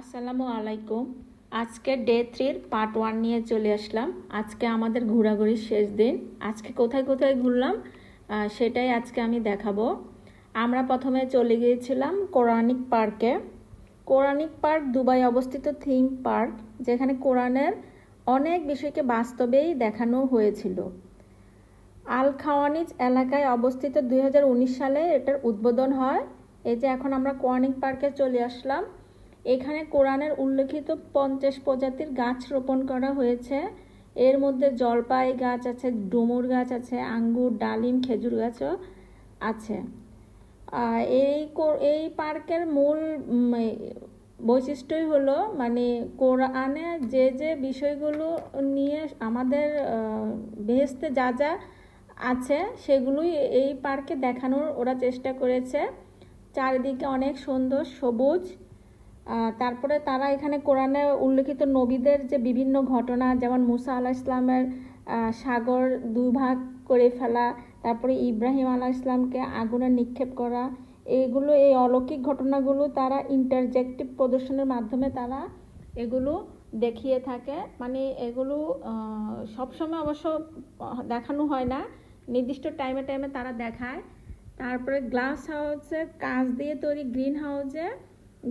আসসালামু আলাইকুম। আজকে ডে থ্রির পার্ট ওয়ান নিয়ে চলে আসলাম। আজকে আমাদের ঘোরাঘুরির শেষ দিন। আজকে কোথায় কোথায় ঘুরলাম সেটাই আজকে আমি দেখাবো। আমরা প্রথমে চলে গিয়েছিলাম কোরআনিক পার্কে। কোরআনিক পার্ক দুবাই অবস্থিত থিম পার্ক, যেখানে কোরআনের অনেক বিষয়কে বাস্তবেই দেখানো হয়েছিল। আল খাওয়ানিজ এলাকায় অবস্থিত দু হাজার উনিশ সালে এটার উদ্বোধন হয়। এই যে এখন আমরা কোয়ানিক পার্কে চলে আসলাম। এখানে কোরআনের উল্লেখিত পঞ্চাশ প্রজাতির গাছ রোপণ করা হয়েছে। এর মধ্যে জলপাই গাছ আছে, ডুমুর গাছ আছে, আঙ্গুর, ডালিম, খেজুর গাছও আছে। এই এই পার্কের মূল বৈশিষ্ট্যই হলো মানে কোরআনে যে যে বিষয়গুলো নিয়ে আমাদের বেহেস্তে যা যা আছে, সেগুলোই এই পার্কে দেখানোর ওরা চেষ্টা করেছে। চারিদিকে অনেক সুন্দর সবুজ তারপরে তারা এখানে কোরআনে উল্লেখিত নবীদের যে বিভিন্ন ঘটনা, যেমন মুসা আলাহ ইসলামের সাগর দুভাগ করে ফেলা, তারপরে ইব্রাহিম আলাহ ইসলামকে আগুনে নিক্ষেপ করা, এইগুলো, এই অলৌকিক ঘটনাগুলো তারা ইন্টারজেক্টিভ প্রদর্শনের মাধ্যমে তারা এগুলো দেখিয়ে থাকে। মানে এগুলো সবসময় অবশ্য দেখানো হয় না, নির্দিষ্ট টাইমে টাইমে তারা দেখায়। তারপরে গ্লাস হাউসে কাঁচ দিয়ে তৈরি গ্রিন হাউসে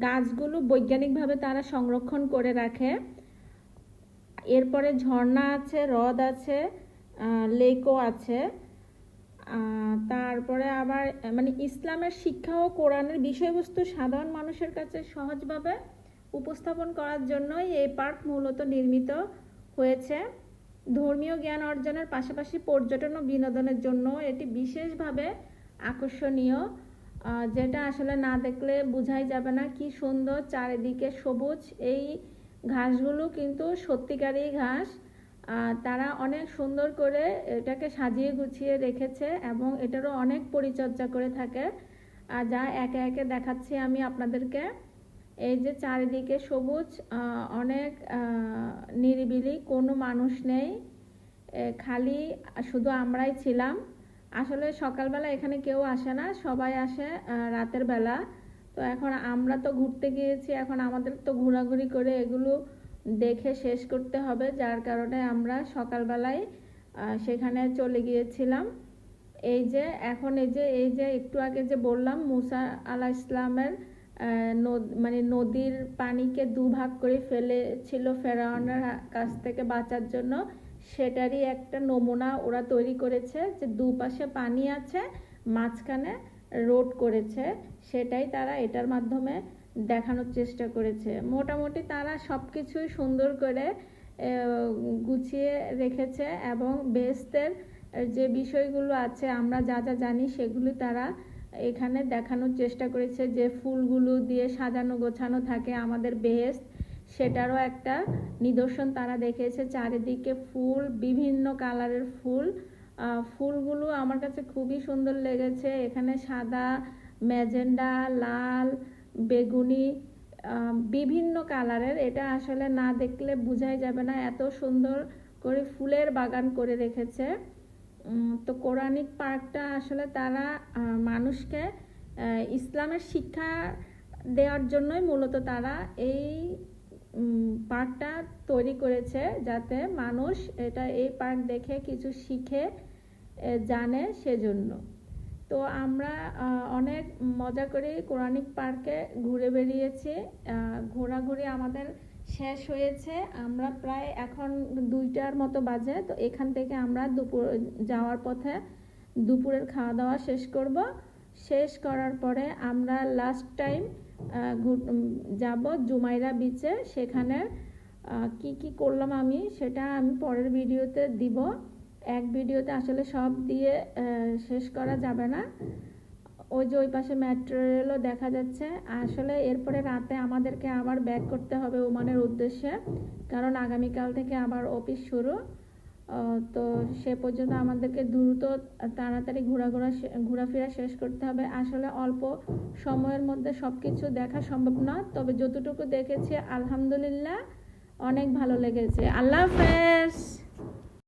গাছগুলো বৈজ্ঞানিকভাবে তারা সংরক্ষণ করে রাখে। এরপরে ঝর্ণা আছে, হ্রদ আছে লেকও আছে। তারপরে আবার মানে ইসলামের শিক্ষা ও কোরআনের বিষয়বস্তু সাধারণ মানুষের কাছে সহজভাবে উপস্থাপন করার জন্যই এই পার্ক মূলত নির্মিত হয়েছে। ধর্মীয় জ্ঞান অর্জনের পাশাপাশি পর্যটন ও বিনোদনের জন্য এটি বিশেষভাবে আকর্ষণীয়। যেটা আসলে না দেখলে বোঝাই যাবে না কি সুন্দর চারিদিকে সবুজ। এই ঘাসগুলো কিন্তু সত্যিকারই ঘাস। তারা অনেক সুন্দর করে এটাকে সাজিয়ে গুছিয়ে রেখেছে এবং এটারও অনেক পরিচর্যা করে থাকে। আর যা একে একে দেখাচ্ছি আমি আপনাদেরকে। এই যে চারিদিকে সবুজ অনেক নিরিবিলি, কোনো মানুষ নেই। খালি শুধু আমরাই ছিলাম। আসলে সকালবেলা এখানে কেউ আসে না, সবাই আসে রাতের বেলা। তো এখন আমরা তো ঘুরতে গিয়েছি, এখন আমাদের তো ঘোরাঘুরি করে এগুলো দেখে শেষ করতে হবে। যার কারণে আমরা সকালবেলায় সেখানে চলে গিয়েছিলাম। এই যে, এখন এই যে এই যে, একটু আগে যে বললাম, মুসা আলা ইসলামের মানে নদীর পানিকে দুভাগ করে ফেলেছিল ফেরাউনের কাছ থেকে বাঁচার জন্য। সেটারই একটা নমুনা ওরা তৈরি করেছে যে দুপাশে পানি আছে, মাঝখানে রোড করেছে। সেটাই তারা এটার মাধ্যমে দেখানোর চেষ্টা করেছে। মোটামুটি তারা সব কিছুই সুন্দর করে গুছিয়ে রেখেছে এবং বেহেস্তের যে বিষয়গুলো আছে, আমরা যা যা জানি সেগুলি তারা এখানে দেখানোর চেষ্টা করেছে যে ফুলগুলো দিয়ে সাজানো গোছানো থাকে আমাদের বেহেস্ত। সেটারও একটা নিদর্শন তারা দেখেছে চারিদিকে ফুল, বিভিন্ন কালারের ফুল। ফুলগুলো আমার কাছে খুবই সুন্দর লেগেছে। এখানে সাদা, ম্যাজেন্ডা, লাল, বেগুনি বিভিন্ন কালারের। এটা আসলে না দেখলে বোঝাই যাবে না। এত সুন্দর করে ফুলের বাগান করে রেখেছে। তো কোরআনিক পার্কটা আসলে তারা মানুষকে ইসলামের শিক্ষা দেওয়ার জন্যই মূলত তারা এই পার্কটা তৈরি করেছে যাতে মানুষ এটা এই পার্ক দেখে কিছু শিখে জানে সেজন্য। তো আমরা অনেক মজা করে কোরআনিক পার্কে ঘুরে বেরিয়েছি ঘোরাঘুরি আমাদের শেষ হয়েছে। আমরা প্রায় এখন দুইটার মতো বাজে। তো এখান থেকে আমরা দুপুর, যাওয়ার পথে দুপুরের খাওয়া দাওয়া শেষ করব। শেষ করার পরে আমরা লাস্ট টাইম যাব জুমাইরা বিচে সেখানে কি কি করলাম আমি সেটা আমি পরের ভিডিওতে দিব। এক ভিডিওতে আসলে সব দিয়ে শেষ করা যাবে না। ওই যে ওই পাশে মেট্রো রেলও দেখা যাচ্ছে। আসলে এরপরে রাতে আমাদেরকে আবার ব্যাক করতে হবে ওমানের উদ্দেশ্যে। কারণ আগামীকাল থেকে আবার অফিস শুরু। তো সে পর্যন্ত আমাদেরকে দ্রুত তাড়াতাড়ি ঘোরাঘোরা ঘোরাফেরা শেষ করতে হবে। আসলে অল্প সময়ের মধ্যে সব কিছু দেখা সম্ভব না, তবে যতটুকু দেখেছি, আলহামদুলিল্লাহ, অনেক ভালো লেগেছে। আল্লাহ হাফেজ!